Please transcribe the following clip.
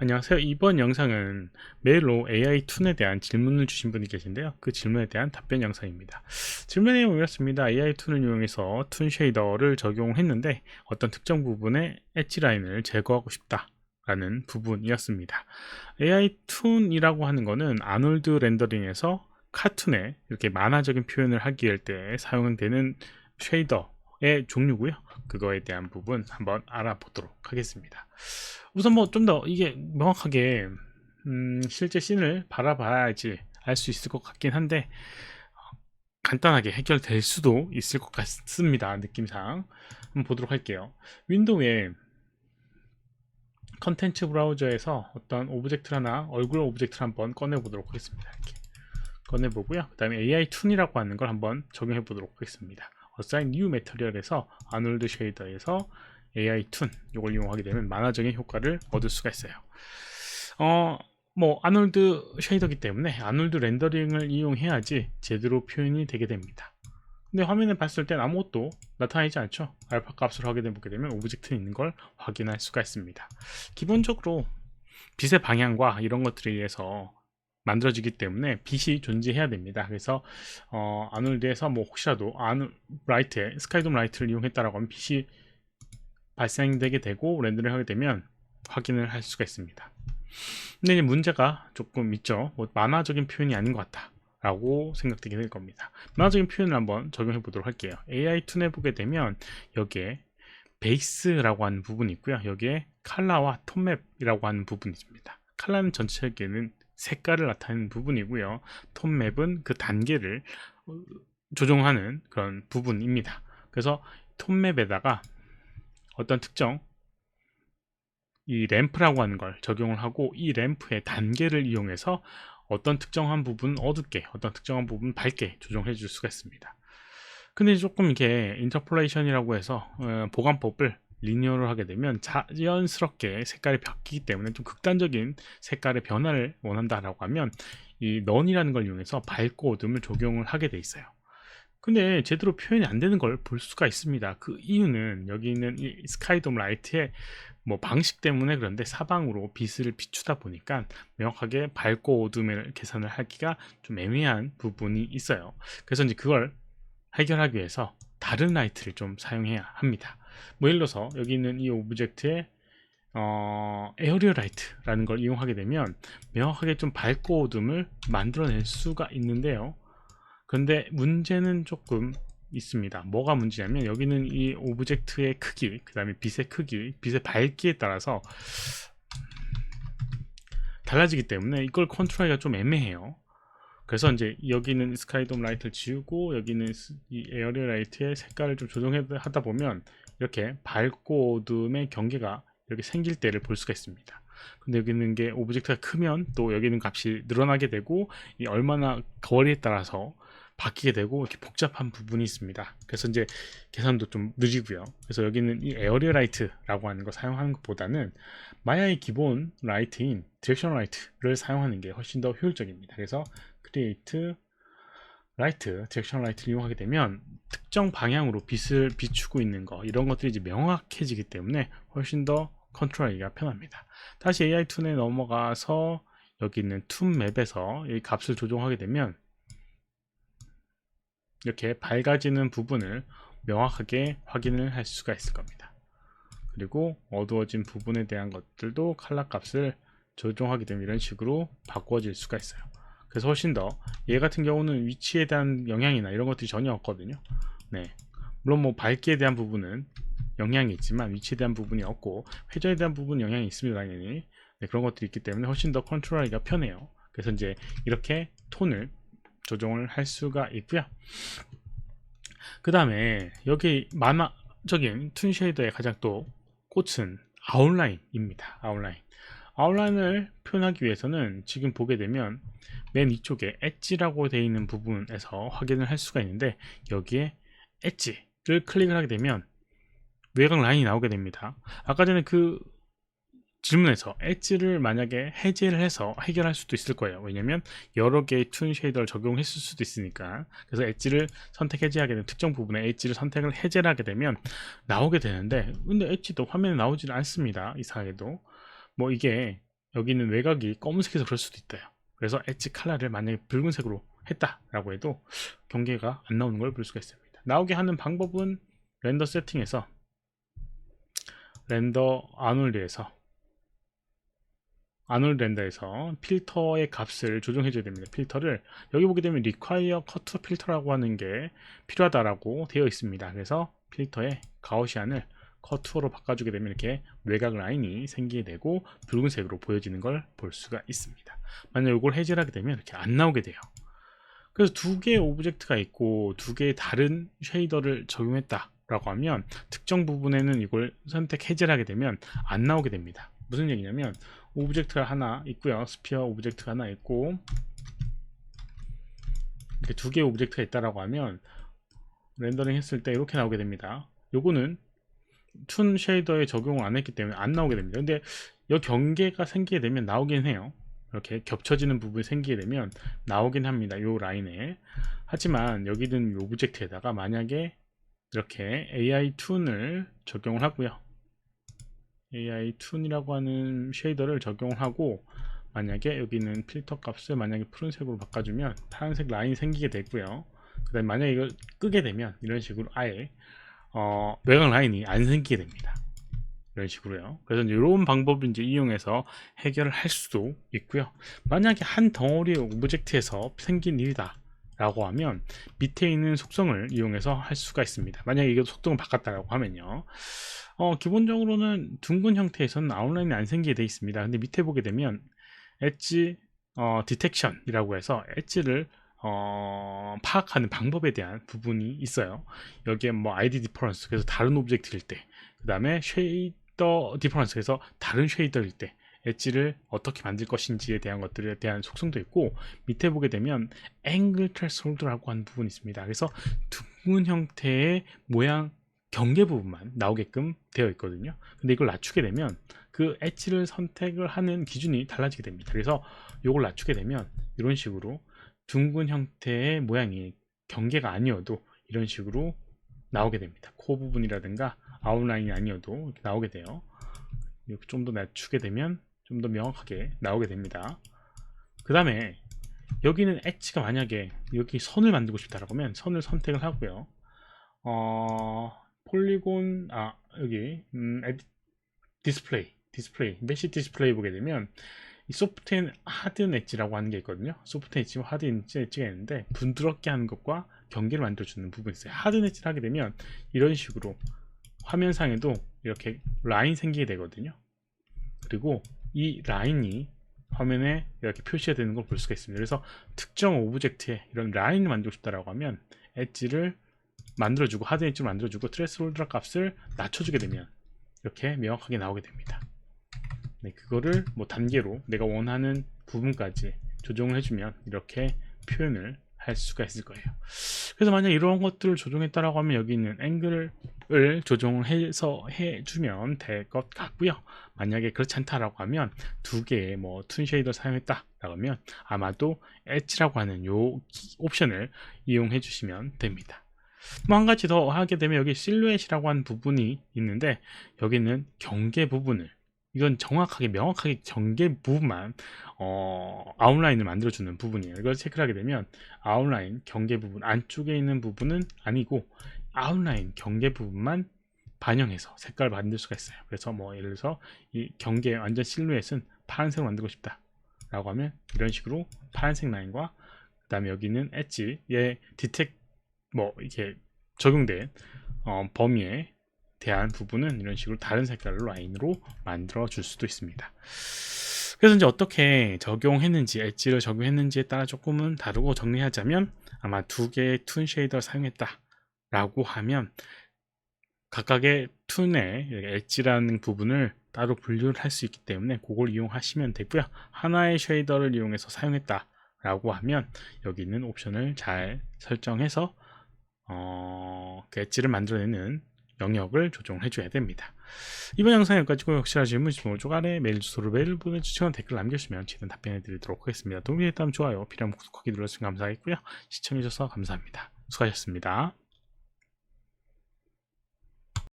안녕하세요. 이번 영상은 메일로 AI 툰에 대한 질문을 주신 분이 계신데요. 그 질문에 대한 답변 영상입니다. 질문 내용은 이렇습니다. AI 툰을 이용해서 툰 쉐이더를 적용했는데 어떤 특정 부분의 엣지 라인을 제거하고 싶다. 라는 부분이었습니다. AI 툰이라고 하는 거는 아놀드 렌더링에서 카툰에 이렇게 만화적인 표현을 하기 위할 때 사용되는 쉐이더 의 종류고요. 그거에 대한 부분 한번 알아보도록 하겠습니다. 우선 뭐 좀 더 이게 명확하게 음, 실제 씬을 바라봐야지 알 수 있을 것 같긴 한데 어, 간단하게 해결될 수도 있을 것 같습니다. 느낌상 한번 보도록 할게요. 윈도우에 컨텐츠 브라우저에서 어떤 오브젝트 하나 얼굴 오브젝트를 한번 꺼내 보도록 하겠습니다. 이렇게 꺼내 보고요. 그 다음에 AI 툰이라고 하는 걸 한번 적용해 보도록 하겠습니다. Assign New Material에서 아놀드 쉐이더에서 AI 툰 이걸 이용하게 되면 만화적인 효과를 얻을 수가 있어요. 어, 뭐 아놀드 쉐이더기 때문에 아놀드 렌더링을 이용해야지 제대로 표현이 되게 됩니다. 근데 화면을 봤을 땐 아무것도 나타나지 않죠. 알파 값을 확인해 보게 되면 오브젝트 있는 걸 확인할 수가 있습니다. 기본적으로 빛의 방향과 이런 것들에 의해서 만들어지기 때문에 빛이 존재해야 됩니다. 그래서 어, 아놀드에서 뭐 혹시라도 아놀 라이트에 스카이돔 라이트를 이용했다라고 하면 빛이 발생되게 되고 렌더링 하게 되면 확인을 할 수가 있습니다. 근데 문제가 조금 있죠. 뭐 만화적인 표현이 아닌 것 같다. 라고 생각되게 될 겁니다. 만화적인 표현을 한번 적용해 보도록 할게요. AI 툰에 보게 되면 여기에 베이스라고 하는 부분이 있고요. 여기에 칼라와 톤맵이라고 하는 부분이 있습니다. 칼라는 전체적인 색깔을 나타내는 부분이고요. 톤맵은 그 단계를 조정하는 그런 부분입니다. 그래서 톤맵에다가 어떤 특정 이 램프라고 하는 걸 적용을 하고 이 램프의 단계를 이용해서 어떤 특정한 부분 어둡게 어떤 특정한 부분 밝게 조정해 줄 수가 있습니다 근데 조금 이게 인터폴레이션이라고 해서 어, 보관법을 리니어로 하게 되면 자연스럽게 색깔이 바뀌기 때문에 좀 극단적인 색깔의 변화를 원한다라고 하면 이 넌이라는 걸 이용해서 밝고 어둠을 적용을 하게 돼 있어요 근데 제대로 표현이 안 되는 걸 볼 수가 있습니다. 그 이유는 여기 있는 이 스카이돔 라이트의 뭐 방식 때문에 그런데 사방으로 빛을 비추다 보니까 명확하게 밝고 어둠을 계산을 하기가 좀 애매한 부분이 있어요. 그래서 이제 그걸 해결하기 위해서 다른 라이트를 좀 사용해야 합니다. 뭐 예를 들어서 여기 있는 이 오브젝트에 어, 에어리어 라이트라는 걸 이용하게 되면 명확하게 좀 밝고 어둠을 만들어낼 수가 있는데요. 그런데 문제는 조금 있습니다. 뭐가 문제냐면 여기는 이 오브젝트의 크기, 그 다음에 빛의 크기, 빛의 밝기에 따라서 달라지기 때문에 이걸 컨트롤하기가 좀 애매해요. 그래서 이제 여기는 스카이돔 라이트를 지우고 여기는 이 에어리어 라이트의 색깔을 좀 조정하다 보면 이렇게 밝고 어둠의 경계가 이렇게 생길 때를 볼 수가 있습니다. 근데 여기 있는 게 오브젝트가 크면 또 여기 있는 값이 늘어나게 되고 이 얼마나 거리에 따라서 바뀌게 되고 이렇게 복잡한 부분이 있습니다. 그래서 이제 계산도 좀 느리고요. 그래서 여기는 이 에어리어 라이트라고 하는 거 사용하는 것보다는 마야의 기본 라이트인 디렉션 라이트를 사용하는 게 훨씬 더 효율적입니다. 그래서 크리에이트 라이트, 디렉션 라이트를 이용하게 되면 특정 방향으로 빛을 비추고 있는 거 이런 것들이 이제 명확해지기 때문에 훨씬 더 컨트롤하기가 편합니다. 다시 AI 툰에 넘어가서 여기 있는 툰 맵에서 이 값을 조정하게 되면 이렇게 밝아지는 부분을 명확하게 확인을 할 수가 있을 겁니다. 그리고 어두워진 부분에 대한 것들도 칼라 값을 조정하게 되면 이런 식으로 바꿔질 수가 있어요. 그래서 훨씬 더 얘 같은 경우는 위치에 대한 영향이나 이런 것들이 전혀 없거든요. 네. 물론 뭐 밝기에 대한 부분은 영향이 있지만 위치에 대한 부분이 없고 회전에 대한 부분은 영향이 있습니다 당연히 네, 그런 것들이 있기 때문에 훨씬 더 컨트롤하기가 편해요 그래서 이제 이렇게 톤을 조정을 할 수가 있고요. 그 다음에 여기 만화적인 툰 쉐이더의 가장 또 꽃은 아웃라인입니다. 아웃라인. 아웃라인을 표현하기 위해서는 지금 보게 되면 맨 위쪽에 엣지라고 되어 있는 부분에서 확인을 할 수가 있는데 여기에 엣지를 클릭을 하게 되면 외곽 라인이 나오게 됩니다. 아까 전에 그 질문에서 엣지를 만약에 해제를 해서 해결할 수도 있을 거예요. 왜냐면 여러 개의 툰 쉐이더를 적용했을 수도 있으니까. 그래서 엣지를 선택 해제하게 되면 특정 부분에 엣지를 선택을 해제를 하게 되면 나오게 되는데 근데 엣지도 화면에 나오지는 않습니다. 이상하게도. 뭐 이게 여기 있는 외곽이 검은색에서 그럴 수도 있대요. 그래서 엣지 컬러를 만약에 붉은색으로 했다라고 해도 경계가 안 나오는 걸 볼 수가 있습니다. 나오게 하는 방법은 렌더 세팅에서 렌더 아놀드에서 아놀드 렌더에서 필터의 값을 조정해 줘야 됩니다. 필터를 여기 보게 되면 require cut 필터라고 하는 게 필요하다라고 되어 있습니다. 그래서 필터의 가우시안을 커트로 바꿔주게 되면 이렇게 외곽 라인이 생기게 되고 붉은색으로 보여지는 걸 볼 수가 있습니다. 만약 이걸 해제를 하게 되면 이렇게 안 나오게 돼요. 그래서 두 개의 오브젝트가 있고 두 개의 다른 쉐이더를 적용했다 라고 하면 특정 부분에는 이걸 선택 해제를 하게 되면 안 나오게 됩니다. 무슨 얘기냐면 오브젝트가 하나 있고요. 스피어 오브젝트가 하나 있고 이렇게 두 개의 오브젝트가 있다라고 하면 렌더링 했을 때 이렇게 나오게 됩니다. 요거는 툰 쉐이더에 적용을 안 했기 때문에 안 나오게 됩니다. 근데 이 경계가 생기게 되면 나오긴 해요. 이렇게 겹쳐지는 부분이 생기게 되면 나오긴 합니다. 이 라인에. 하지만 여기 있는 오브젝트에다가 만약에 이렇게 AI 툰을 적용을 하고요. AI 툰이라고 하는 쉐이더를 적용을 하고 만약에 여기 있는 필터 값을 만약에 푸른색으로 바꿔주면 파란색 라인이 생기게 되고요. 그 다음에 만약에 이걸 끄게 되면 이런 식으로 아예 어, 외곽 라인이 안 생기게 됩니다. 이런 식으로요. 그래서 이런 방법을 이제 이용해서 해결을 할 수도 있고요. 만약에 한 덩어리 오브젝트에서 생긴 일이다. 라고 하면 밑에 있는 속성을 이용해서 할 수가 있습니다. 만약에 이게 속성을 바꿨다라고 하면요. 어, 기본적으로는 둥근 형태에서는 아웃라인이 안 생기게 되어 있습니다. 근데 밑에 보게 되면 엣지 어, 디텍션이라고 해서 엣지를 어, 파악하는 방법에 대한 부분이 있어요. 여기에 뭐 ID 디퍼런스 그래서 다른 오브젝트일 때, 그 다음에 쉐이더 디퍼런스 그래서 다른 쉐이더일 때 엣지를 어떻게 만들 것인지에 대한 것들에 대한 속성도 있고 밑에 보게 되면 앵글 트레스홀드라고 하는 부분이 있습니다. 그래서 둥근 형태의 모양 경계 부분만 나오게끔 되어 있거든요. 근데 이걸 낮추게 되면 그 엣지를 선택을 하는 기준이 달라지게 됩니다. 그래서 이걸 낮추게 되면 이런 식으로 둥근 형태의 모양이 경계가 아니어도 이런 식으로 나오게 됩니다. 코 부분이라든가 아웃라인이 아니어도 이렇게 나오게 돼요. 이렇게 좀 더 낮추게 되면 좀 더 명확하게 나오게 됩니다. 그 다음에 여기는 엣지가 만약에 여기 선을 만들고 싶다라고 하면 선을 선택을 하고요. 어, 폴리곤, 아, 여기, 음, 디스플레이, 디스플레이, 메시 디스플레이 보게 되면 이 소프트 앤 하드 엣지라고 하는 게 있거든요. 소프트 엣지와 하드 엣지가 있는데 부드럽게 하는 것과 경계를 만들어주는 부분이 있어요. 하드 엣지를 하게 되면 이런 식으로 화면상에도 이렇게 라인 생기게 되거든요. 그리고 이 라인이 화면에 이렇게 표시가 되는 걸 볼 수가 있습니다. 그래서 특정 오브젝트에 이런 라인을 만들고 싶다라고 하면 엣지를 만들어주고 하드 엣지를 만들어주고 트레스홀드 값을 낮춰주게 되면 이렇게 명확하게 나오게 됩니다. 네, 그거를 뭐 단계로 내가 원하는 부분까지 조정을 해주면 이렇게 표현을 할 수가 있을 거예요. 그래서 만약 이런 것들을 조정했다라고 하면 여기 있는 앵글을 조정을 해서 해주면 될 것 같고요. 만약에 그렇지 않다라고 하면 두 개의 뭐 툰쉐이더 사용했다라고 하면 아마도 엣지라고 하는 요 옵션을 이용해 주시면 됩니다. 뭐 한 가지 더 하게 되면 여기 실루엣이라고 하는 부분이 있는데 여기는 경계 부분을 이건 정확하게 명확하게 경계 부분만 어, 아웃라인을 만들어주는 부분이에요. 이걸 체크를 하게 되면 아웃라인 경계 부분 안쪽에 있는 부분은 아니고 아웃라인 경계 부분만 반영해서 색깔을 만들 수가 있어요. 그래서 뭐 예를 들어서 이 경계 완전 실루엣은 파란색을 만들고 싶다 라고 하면 이런 식으로 파란색 라인과 그 다음에 여기는 엣지의 디텍 뭐 이렇게 적용된 어, 범위에 대한 부분은 이런 식으로 다른 색깔로 라인으로 만들어 줄 수도 있습니다. 그래서 이제 어떻게 적용했는지, 엣지를 적용했는지에 따라 조금은 다르고 정리하자면 아마 두 개의 툰 쉐이더를 사용했다 라고 하면 각각의 툰의 엣지라는 부분을 따로 분류를 할 수 있기 때문에 그걸 이용하시면 되고요. 하나의 쉐이더를 이용해서 사용했다 라고 하면 여기 있는 옵션을 잘 설정해서 어, 그 엣지를 만들어내는 영역을 조정을 해줘야 됩니다. 이번 영상 여기까지고 혹시나 질문 있으면 오른쪽 아래 메일 주소로 메일 보내주시거나 댓글 남겨주시면 최대한 답변해 드리도록 하겠습니다. 도움이 됐다면 좋아요, 필요하면 구독하기 눌러주시면 감사하겠고요. 시청해주셔서 감사합니다. 수고하셨습니다.